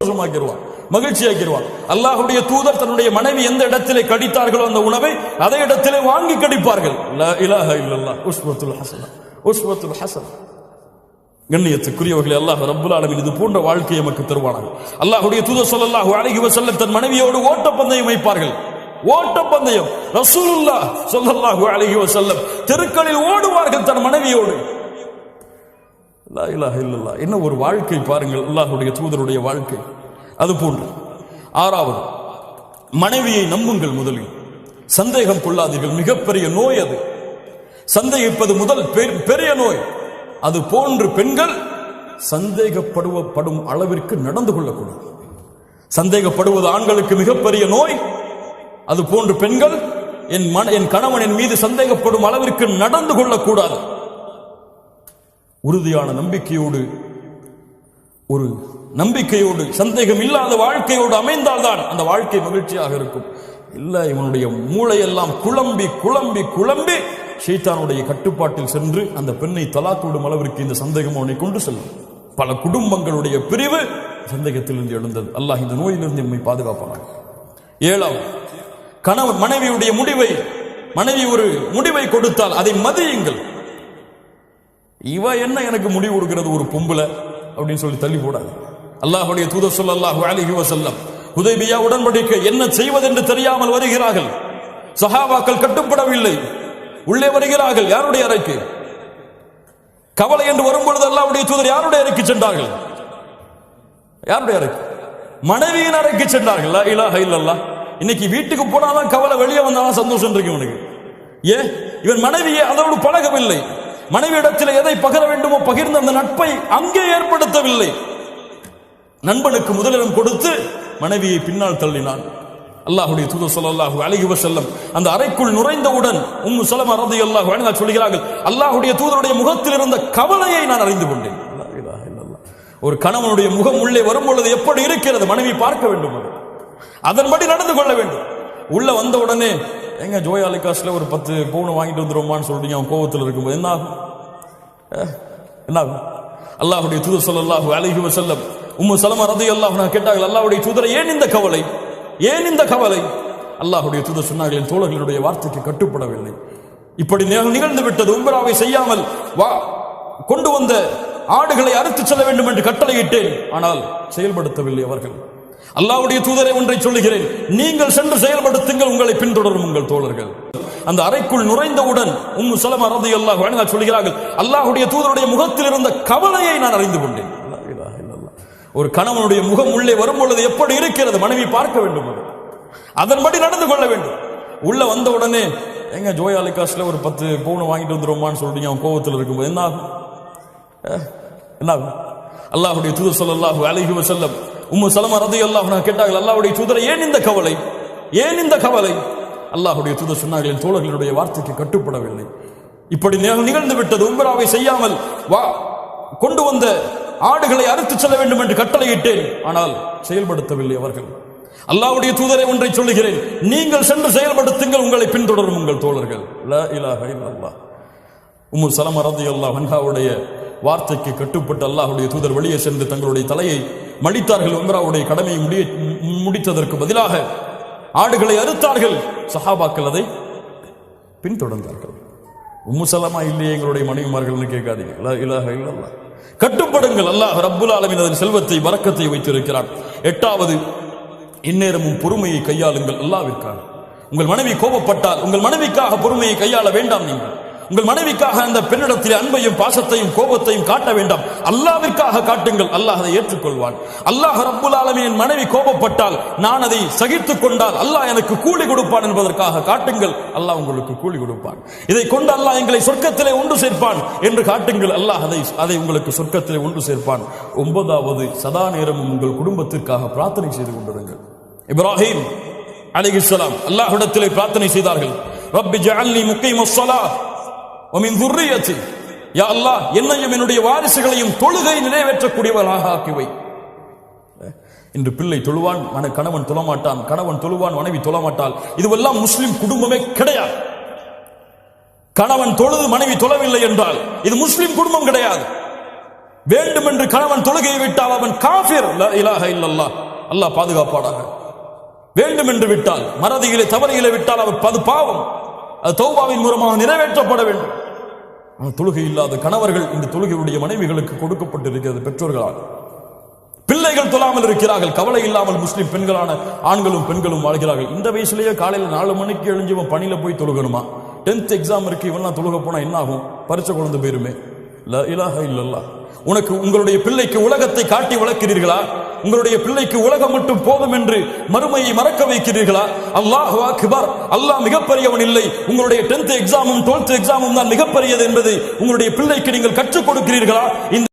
சந்தோஷமாக்கிடுவான் மகிழ்ச்சியாக்கிடுவான் அல்லாஹ்வுடைய தூதர் தன்னுடைய மனைவி எந்த இடத்திலே கடித்தார்களோ அந்த உணவை அதே இடத்திலே வாங்கி கடிப்பார்கள். லா கண்ணியத்துக்குரியவர்களே அல்லாஹ் ரப்புல் ஆலமின் இது போன்ற வாழ்க்கையை நமக்கு தருவானாங்க அல்லாஹுடைய தூதர் சொல்லல்லாஹு அழகி வஸல்லம் தன் மனைவியோடு ஓட்டப்பந்தயம் வைப்பார்கள். ஓட்டப்பந்தயம். ரசூலுல்லாஹ் சொல்லல்லாஹு அழகி வசல்லம் தெருக்களில் ஓடுவார்கள் தன் மனைவியோடு. லா இலாஹ என்ன ஒரு வாழ்க்கை பாருங்கள் அல்லாஹுடைய தூதருடைய வாழ்க்கை. அது போன்று ஆறாவது மனைவியை நம்புங்கள் முதலில். சந்தேகம் கொள்ளாதீர்கள் மிகப்பெரிய நோய் அது. சந்தேகிப்பது முதல் பெரிய நோய். அது போன்று பெண்கள் சந்தேகப்படுவப்படும் அளவிற்கு நடந்து கொள்ளக்கூடாது. சந்தேகப்படுவது ஆண்களுக்கு மிகப்பெரிய நோய். அது போன்று பெண்கள் என் மன என் கணவன் என் மீது சந்தேகப்படும் அளவிற்கு நடந்து கொள்ளக்கூடாது. உறுதியான நம்பிக்கையோடு ஒரு நம்பிக்கையோடு சந்தேகம் இல்லாத வாழ்க்கையோடு அமைந்தால்தான் அந்த வாழ்க்கை மகிழ்ச்சியாக இருக்கும். இல்ல இவனுடைய மூளையெல்லாம் குழம்பி குழம்பி குழம்பி ஷைத்தானுடைய கட்டுப்பாட்டில் சென்று அந்த பெண்ணை தலாக்கு அளவிற்கு இந்த சந்தேகம் அவனை கொண்டு செல்லும். பல குடும்பங்களுடைய பிரிவு சந்தேகத்திலிருந்து எழுந்தது. அல்லாஹ் இந்த நோயிலிருந்து நம்மை பாதுகாப்பானாக ஏழாவது கணவன் மனைவியுடைய முடிவை மனைவி ஒரு முடிவை கொடுத்தால் அதை மதியுங்கள். இவ என்ன எனக்கு முடிவு கொடுக்கிறது ஒரு பொம்பளை அப்படின்னு சொல்லி தள்ளி போடாது. அல்லாஹுடைய தூதர் சொல்லாஹு அலிஹி வசல்லம் உதவியா உடன்படிக்கை என்ன செய்வதென்று தெரியாமல் வருகிறார்கள். சஹாபாக்கள் கட்டுப்படவில்லை. உள்ளே வருகிறார்கள். யாருடைய அறைக்கு? கவலை என்று வரும்பொழுது அல்லாவுடைய தூதர் யாருடைய அறைக்கு சென்றார்கள்? யாருடைய அறைக்கு? மனைவியின் அறைக்கு சென்றார்கள். இல்லா இலாஹ இல்லல்லாஹ். இன்னைக்கு வீட்டுக்கு போனாதான் கவலை வெளியே வந்தாலும் சந்தோஷம் இருக்கு இவனுக்கு ஏன் இவன் மனைவியை அதோடு பழகவில்லை. மனைவியிடத்தில் எதை பகிர வேண்டுமோ பகிர்ந்த அந்த நட்பை அங்கே ஏற்படுத்தவில்லை. நண்பனுக்கு முதலிடம் கொடுத்து மனைவியை பின்னால் தள்ளினான். அல்லாஹுடைய தூதர் ஸல்லல்லாஹு அலைஹி செல்லம் அந்த அறைக்குள் நுழைந்தவுடன் உம்மு சலமா ரலியல்லாஹு அழகா சொல்கிறார்கள் அல்லாஹுடைய தூதருடைய முகத்தில் இருந்த கவலையை நான் அறிந்து கொண்டேன். ஒரு கணவனுடைய முகம் உள்ளே வரும் பொழுது எப்படி இருக்கிறது? மனைவி பார்க்க வேண்டும் அதன்படி நடந்து கொள்ள வேண்டும். உள்ள வந்த உடனே எங்க ஜோய் அலிகாஸ்ல ஒரு பத்து பவுன் வாங்கிட்டு வந்துருவோமான்னு சொல்றீங்க அவன் கோவத்தில் இருக்கும்போது. என்ன ஆகும்? என்ன ஆகும்? அல்லாஹுடைய தூதர் ஸல்லல்லாஹு அலைஹி வஸல்லம் உம்மு சலமா அல்லாஹ் நான் கேட்டார்கள் அல்லாஹுடைய தூதரை ஏன் இந்த கவலை? ஏன் இந்த கவலை? அல்லாஹுடைய தூதர் சொன்னார்கள் என் தோழர்களுடைய வார்த்தைக்கு கட்டுப்படவில்லை. இப்படி நிகழ்ந்து விட்டது உம்பராவை செய்யாமல் வா கொண்டு வந்த ஆடுகளை அறுத்து செல்ல வேண்டும் என்று கட்டளையிட்டேன். ஆனால் செயல்படுத்தவில்லை அவர்கள். அல்லாவுடைய தூதரை ஒன்றை சொல்லுகிறேன். நீங்கள் சென்று செயல்படுத்துங்கள் உங்களை பின்தொடரும் உங்கள் தோழர்கள். அந்த அறைக்குள் நுழைந்தவுடன் உம்மு சலமா அல்லாஹ் அன்ஹா சொல்கிறார்கள் அல்லாஹுடைய தூதருடைய முகத்தில் இருந்த கவலையை நான் அறிந்து கொண்டேன். ஒரு கணவனுடைய முகம் உள்ளே வரும் பொழுது எப்படி இருக்கிறது? மனைவி பார்க்க வேண்டும் அது. அதன்படி நடந்து கொள்ள வேண்டும். உள்ள வந்த உடனே எங்க ஜோயா அலிகாஸ்ல ஒரு பத்து பவுனை வாங்கிட்டு வந்துருவோமான்னு சொல்றீங்க அவன் கோவத்தில் இருக்கும்போது என்ன ஆகும்? என்ன ஆகும்? அல்லாஹ்வுடைய தூதர் ஸல்லல்லாஹு அலைஹி செல்லம் உம்மு சலமா ரலியல்லாஹு அன்ஹா கேட்டார்கள் அல்லாவுடைய தூதரை ஏன் இந்த கவலை? ஏன் இந்த கவலை? அல்லாஹுடைய தூதர் சொன்னார்கள் என் தோழர்களுடைய வார்த்தைக்கு கட்டுப்படவில்லை. இப்படி நிகழ்ந்து விட்டது உம்ராவை செய்யாமல் வா கொண்டு வந்த ஆடுகளை அறுத்து செல்ல வேண்டும் என்று கட்டளையிட்டேன். ஆனால் செயல்படுத்தவில்லை அவர்கள். அல்லாவுடைய தூதரை ஒன்றை சொல்லுகிறேன். நீங்கள் சென்று செயல்படுத்துங்கள் உங்களை பின்தொடரும் உங்கள் தோழர்கள். லா இலாஹ இல்லல்லாஹ். உம்மு சலம ரலியல்லாஹு அன்ஹாவுடைய வார்த்தைக்கு கட்டுப்பட்டு அல்லாஹுடைய தூதர் வெளியே சென்று தங்களுடைய தலையை மடித்தார்கள் உம்ராவுடைய கடமையை முடிய முடித்ததற்கு பதிலாக ஆடுகளை அறுத்தார்கள். சஹாபாக்கள் அதை பின்தொடர்ந்தார்கள். உம்முசலமா இல்லையே எங்களுடைய மனைவிமார்கள்னு கேட்காதீங்க. லா கட்டுப்படுங்கள். அல்லாஹ் ரப்புல் ஆலமின் அதன் செல்வத்தை வரக்கத்தை வைத்திருக்கிறான் எட்டாவது இந்நேரமும் பொறுமையை கையாளுங்கள் அல்லாவிற்காக. உங்கள் மனைவி கோபப்பட்டால் உங்கள் மனைவிக்காக பொறுமையை கையாள வேண்டாம் நீங்கள். உங்கள் மனைவிக்காக அந்த பெண்ணிடத்தில் அன்பையும் பாசத்தையும் கோபத்தையும் காட்ட வேண்டாம். அல்லாவிற்காக காட்டுங்கள். அல்லாஹ் அதை ஏற்றுக்கொள்வான். அல்லாஹ் ரப்புல் ஆலமியின் மனைவி கோபப்பட்டால் நான் அதை சகித்துக் கொண்டால் அல்லாஹ் எனக்கு கூலி கொடுப்பான் என்பதற்காக காட்டுங்கள். அல்லாஹ் உங்களுக்கு கூலி கொடுப்பான். இதை கொண்டு அல்லாஹ் எங்களை சொர்க்கத்திலே ஒன்று சேர்ப்பான் என்று காட்டுங்கள். அல்லாஹ் அதை அதை உங்களுக்கு சொர்க்கத்திலே ஒன்று சேர்ப்பான். ஒன்பதாவது சதா நேரமும் உங்கள் குடும்பத்திற்காக பிரார்த்தனை செய்து கொண்டிருங்கள். இப்ராஹிம் அல்லாஹ் இடத்திலே பிரார்த்தனை செய்தார்கள். ரப்பி ஜஅல்னி முக்கீமஸ் ஸலாத் வமின் துர்ரியத்தி யா அல்லாஹ் என்னையும் என்னுடைய வாரிசுகளையும் தொழுகை நிறைவேற்றக்கூடியவர்களாக ஆக்கிவை இன்று பிள்ளை தொழுவான் மன கணவன் தொழமாட்டான் கணவன் தொழுவான் மனைவி தொழமாட்டாள். இதுவெல்லாம் முஸ்லிம் குடும்பமே கிடையாது. கணவன் தொழுது மனைவி தொழவில்லை என்றால் இது முஸ்லிம் குடும்பம் கிடையாது. வேண்டுமென்று கணவன் தொழுகையை விட்டால் அவன் காஃபிர். இலாக இல்லல்லா அல்லாஹ் பாதுகாப்பாடாக வேண்டுமென்று விட்டால் மறதியிலே தவறுகளை விட்டால் அவர் பது பாவம். அது தௌபாவின் மூலமாக நிறைவேற்றப்பட வேண்டும். தொழுகை இல்லாத கணவர்கள் இந்த தொழுகையுடைய மனைவிகளுக்கு கொடுக்கப்பட்டிருக்கிறது பெற்றோர்களால். பிள்ளைகள் தொழாமல் இருக்கிறார்கள் கவலை இல்லாமல் முஸ்லிம் பெண்களான ஆண்களும் பெண்களும் வாழ்கிறார்கள். இந்த வயசுலயே காலையில் நாலு மணிக்கு எழுஞ்சி இவன் பணியில போய் தொழுகணுமா? டென்த் எக்ஸாம் இருக்கு இவன்லாம் தொழுக போனா என்ன ஆகும்? பரிச்சை குழந்தை போயிருமே. இல்லை இலாஹ இல்லல்லாஹ். உனக்கு உங்களுடைய பிள்ளைக்கு உலகத்தை காட்டி வளர்க்கிறீர்களா? உங்களுடைய பிள்ளைக்கு உலகம் மட்டும் போதும் என்று மறுமையை மறக்க வைக்கிறீர்களா? அல்லாஹ் அக்பர். அல்லாஹ் மிகப்பெரியவன் இல்லை. உங்களுடைய டென்த் எக்ஸாமும் டுவெல்த் எக்ஸாமும் தான் மிகப்பெரியது என்பதை உங்களுடைய பிள்ளைக்கு நீங்கள் கற்றுக் கொடுக்கிறீர்களா? இந்த